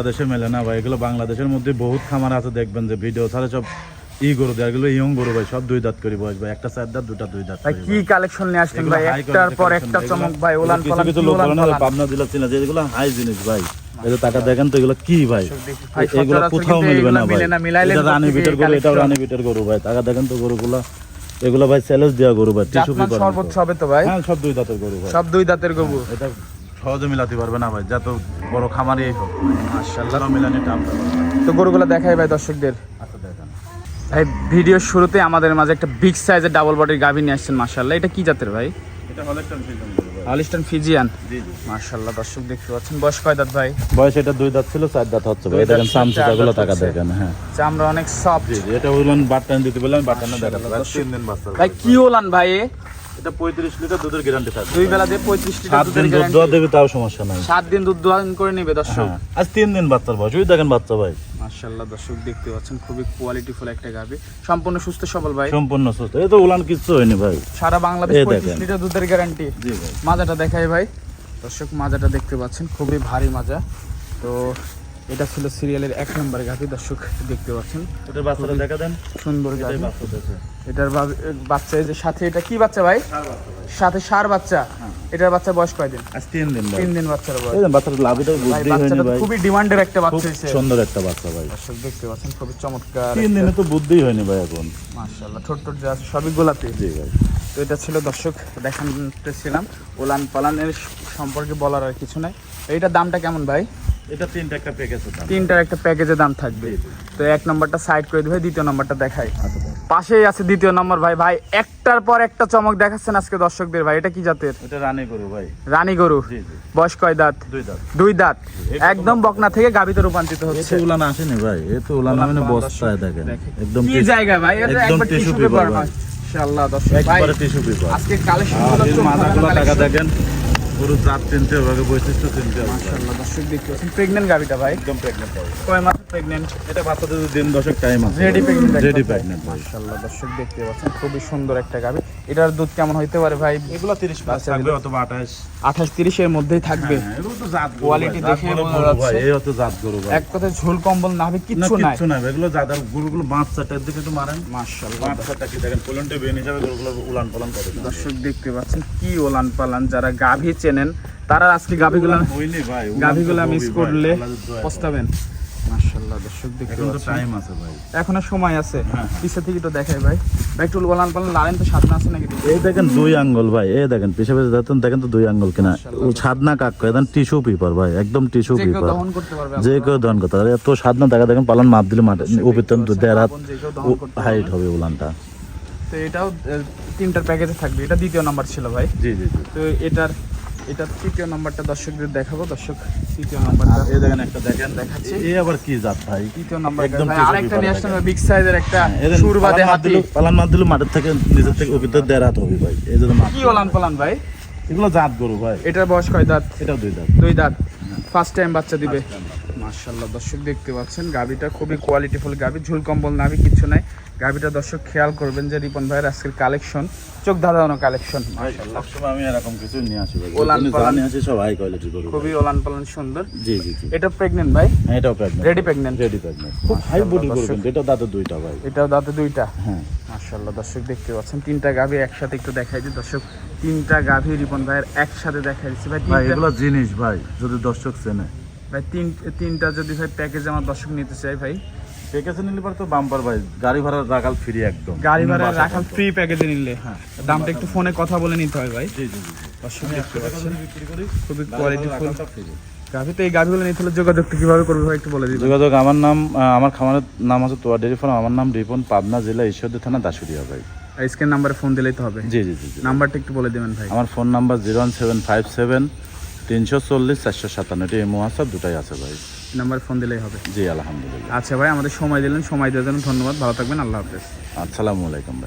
বাংলাদেশে মেলে না ভাই এগুলো বাংলাদেশের মধ্যে বহুত খামার আছে দেখবেন যে ভিডিও ছাড়া সব ই গরু দেয় এগুলো ইয়ং গরু ভাই সব দুই দাঁত করে বয়স ভাই একটা চার দাঁত দুটা দুই দাঁত ভাই কি কালেকশন নিয়ে আসছেন ভাই? একটার পর একটা চমক ভাই ওলান পালান কিছু লোক বলে না পাবনা জেলা চিনা যে এগুলো হাই জিনিস ভাই এই যে টাকা দেখেন তো এগুলো কি ভাই? এগুলো কোথাও মিলবে না ভাই। মিলাইলে এটা রানী বিটের গরু collection? রানী বিটের গরু ভাই টাকা দেখেন তো গরুগুলো এগুলো ভাই স্যালেজ দেওয়া গরু ভাই টিস্যু পেপার সর্বোচ্চ হবে তো ভাই? হ্যাঁ সব দুই দাঁতের গরু ভাই। সব দুই দাঁতের গরু। এটা সহজে মিলাতে পারবে না ভাই যত বড় খামারই হোক। মাশাআল্লাহ মিলানি তো গরুগুলো দেখাই ভাই দর্শকদের। আচ্ছা দেখেন। ভাই ভিডিওর শুরুতে আমাদের মাঝে একটা বিগ সাইজের ডাবল বডির গাভী নিয়ে আসছেন মাশাল্লাহ এটা কি জাতের ভাই? এটা ফিজিয়ান হলিস্টান মাশাল্লাহ দর্শক দেখতে পাচ্ছেন। বয়স কয় দাঁত ভাই? বয়স এটা দুই দাঁত ছিল চার দাঁত হচ্ছে ভাই। দেখেন দাঁত, সামসুটা চারগুলো দাঁত টাকা দেখেন হ্যাঁ। চামড়া অনেক সফট জি জি এটা দিতে বললাম তিন দিন বাচ্চা ভাই কি ওলান ভাই? এটা পঁয়ত্রিশ লিটার দুধের গ্যারান্টি থাকবে। দুই বেলা দিয়ে পঁয়ত্রিশ লিটার সাত দুধের দিন দুধ দেবে তাও সমস্যা নাই। সাত দিন দুধ দোয়ান করে নেবে দর্শক। হ্যাঁ আজ তিন দিন বাচ্চার বয়স। ওই দেখেন বাচ্চা ভাই। মাশাল্লাহ দর্শক দেখতে পাচ্ছেন খুবই কোয়ালিটিফুল একটা গাভী। সম্পূর্ণ সুস্থ সবল ভাই। সম্পূর্ণ সুস্থ। এই তো উলান কিচ্ছু হয়নি ভাই। সারা বাংলাদেশ এই পঁয়ত্রিশ দেখেন। লিটার দুধের গ্যারান্টি জি ভাই। মাজাটা দেখাই ভাই। দর্শক মাজাটা দেখতে পাচ্ছেন খুবই ভারী মাজা। তো এটা ছিল সিরিয়ালের এক নম্বর গাভী দর্শক দেখতে পাচ্ছেন। এটা বাচ্চাটা দেখা দেন। সুন্দর গাভী। এটার বাচ্চা এই যে সাথে এটা কি বাচ্চা ভাই? সাথে সার বাচ্চা? এটার বাচ্চা বয়স কয়দিন? আজ তিন দিন তিন দিন বাচ্চার বয়স। এই বাচ্চাটা লাভিটা বুদ্ধি হয়নি ভাই। খুবই ডিমান্ডের একটা বাচ্চা হয়েছে। সুন্দর একটা বাচ্চা ভাই। দর্শক দেখতে পাচ্ছেন খুবই চমৎকার তিন দিনে তো বুদ্ধি হয়নি ভাই এখন। মাশাআল্লাহ ঠোঁট ঠোঁট যা সবই গোলাপি। জি ভাই। তো এটা ছিল দর্শক দেখাতেছিলাম ওলান পালানের সম্পর্কে বলার আর কিছু নাই। এইটার দামটা কেমন ভাই? এটা তিনটা একটা প্যাকেজ দাম। তিনটার একটা প্যাকেজের দাম থাকবে। তো এক নম্বরটা সাইড করে দিবে দ্বিতীয় নম্বরটা দেখাই। আচ্ছা পাশেই আছে দ্বিতীয় নম্বর ভাই। ভাই একটার পর একটা চমক দেখাচ্ছেন আজকে দর্শকদের ভাই। এটা কি জাতের? এটা রানী গরু ভাই। রানী গরু। জি জি। বয়স কয় দাঁত? দুই দাঁত। দুই দাঁত। একদম বকনা থেকে গাবিতে রূপান্তরিত হচ্ছে। উলান আসেনি ভাই। এ তো উলান মানে বস্তায় দেখেন। দেখেন। একদম কি জায়গা ভাই? এটা একদম টিস্যু পেপার ভাই। মাশাআল্লাহ দর্শক। ভাই একবারে টিস্যু পেপার। আজকে কালেকশন এই মাথাগুলো টাকা দেখেন। পুরো জাত চিনতে হবে বৈশিষ্ট্য চিনতে হবে মাশাআল্লাহ দর্শক দেখতে পাচ্ছেন প্রেগন্যান্ট গাবিটা ভাই। একদম প্রেগনেন্ট কয় মাস প্রেগন্যান্ট এটা দিন দশক টাইম আছে। রেডি প্রেগন্যান্ট রেডি মাশাআল্লাহ দর্শক দেখতে পাচ্ছেন খুবই সুন্দর একটা গাবি এটার দুধ কেমন হইতে পারে ভাই? এগুলো 30 প্লাস থাকবে অথবা 28 আঠাশ তিরিশের মধ্যেই থাকবে। হ্যাঁ, এগুলো তো জাত জাত দেখে বোঝা ভাই, যাচ্ছে। এই হচ্ছে জাত গরু ভাই। এক কথায় ঝোল কম্বল না হবে না কিচ্ছু নাই। কিচ্ছু নাই এগুলো জাত আর গরুগুলো বাচ্চাটার দিকে একটু মারেন। মাশাআল্লাহ। বাচ্চাটা কি দেখেন পোলন্টে বেন হিসাবে গরুগুলো উলান পালন করে দর্শক দেখতে পাচ্ছেন কি উলান পালান যারা গাভী চেনেন তারা আজকে গাভীগুলো হইনি ভাই গাভীগুলো মিস করলে পস্তাবেন। মাশাআল্লাহ দর্শক দেখতে পাচ্ছেন। টাইম আছে ভাই। এখনও সময় আছে। হ্যাঁ। পিছে থেকে তো দেখাই ভাই। ভাই একটু ওলান পালান লালেন তো সাধনা আছে নাকি? এই দেখেন দুই আঙ্গুল ভাই এই দেখেন পিছে পিছে দেখেন দেখেন তো দুই আঙ্গুল কিনা। সাদনা কাক দেন টিস্যু পেপার ভাই একদম টিস্যু পেপার। পারবে যে কেউ দহন করতে পারে এত সাদনা দেখা দেখেন পালন মাপ দিলে মাঠে উপর দেড় হাত হাইট হবে উলানটা। তো এটাও তিনটার প্যাকেজে থাকবে। এটা দ্বিতীয় নাম্বার ছিল ভাই। জি জি জি। তো এটার এটা তৃতীয় নাম্বারটা দর্শকদের দেখাবো। দর্শক তৃতীয় নাম্বারটা এই দেখেন একটা দেখেন দেখাচ্ছি। এই আবার কি জাত ভাই? তৃতীয় নাম্বার একদম আরেকটা নিয়ে আসলাম বিগ সাইজের একটা সুরবাদে হাতি পালান মার দিলেও মাঠের থেকে নিজের থেকে দেড় হাত হবে ভাই। এই জন্য কি ওলান পালান ভাই? এগুলো জাত গরু ভাই। এটার বয়স কয় দাঁত? এটাও দুই দাঁত। দুই দাঁত। ফার্স্ট টাইম বাচ্চা দিবে। মাশাআল্লাহ দর্শক দেখতে পাচ্ছেন গাবিটা খুবই কোয়ালিটিফুল গাবি ঝুল কম্বল নাবি কিছু নাই। গাবিটা দর্শক খেয়াল করবেন যে রিপন ভাইয়ের আজকের কালেকশন চোখ ধাঁধানো কালেকশন। আমি এরকম কিছু নিয়ে আসি ভাই। ওলান আমি পালান। নিয়ে সব হাই কোয়ালিটি খুবই ওলান পালান সুন্দর। জি জি জি। এটা ভাই? হ্যাঁ এটাও pregnant ready pregnant ready pregnant খুব হাই বডি গরু এটা দাঁতে দুইটা ভাই। এটাও দাঁতে দুইটা? হ্যাঁ। মাশাআল্লাহ দর্শক দেখতে পাচ্ছেন তিনটা গাভি একসাথে একটু দেখাই দিই। দর্শক তিনটা গাভি রিপন ভাইয়ের একসাথে দেখাই দিচ্ছি। ভাই ভাই এগুলো জিনিস ভাই যদি দর্শক চেনে। ভাই তিন তিনটা যদি ভাই প্যাকেজ আমার দর্শক নিতে চাই ভাই পেকেছে নিলে পর তো বাম্পার ভাই গাড়ি ভাড়া রাখাল ফ্রি একদম। গাড়ি ভাড়া রাখাল ফ্রি প্যাকেজে নিলে। হ্যাঁ দামটা একটু ফোনে কথা বলে নিতে হয় ভাই। জি জি খুবই। গাভি তো এই গাভিগুলো নিতে হলে যোগাযোগটা কীভাবে করবে ভাই একটু বলে যোগাযোগ আমার নাম আমার খামারের নাম আছে তোয়া ডেরি ফার্ম। আমার নাম রিপন পাবনা জেলা ঈশ্বরদী থানা দাসুরিয়া ভাই। স্ক্যান নাম্বারে ফোন দিলেই তো হবে। জি জি জি। নাম্বারটা একটু বলে দিবেন ভাই। আমার phone number zero one seven five seven তিনশো চল্লিশ চারশো সাতান্নটি এমো হোয়াটসঅ্যাপ দুটাই আছে ভাই। নাম্বার ফোন দিলেই হবে। জি আলহামদুলিল্লাহ। আচ্ছা ভাই আমাদের সময় দিলেন সময় দেওয়ার জন্য ধন্যবাদ। ভালো থাকবেন আল্লাহ হাফেজ। আসসালামু আলাইকুম ভাই।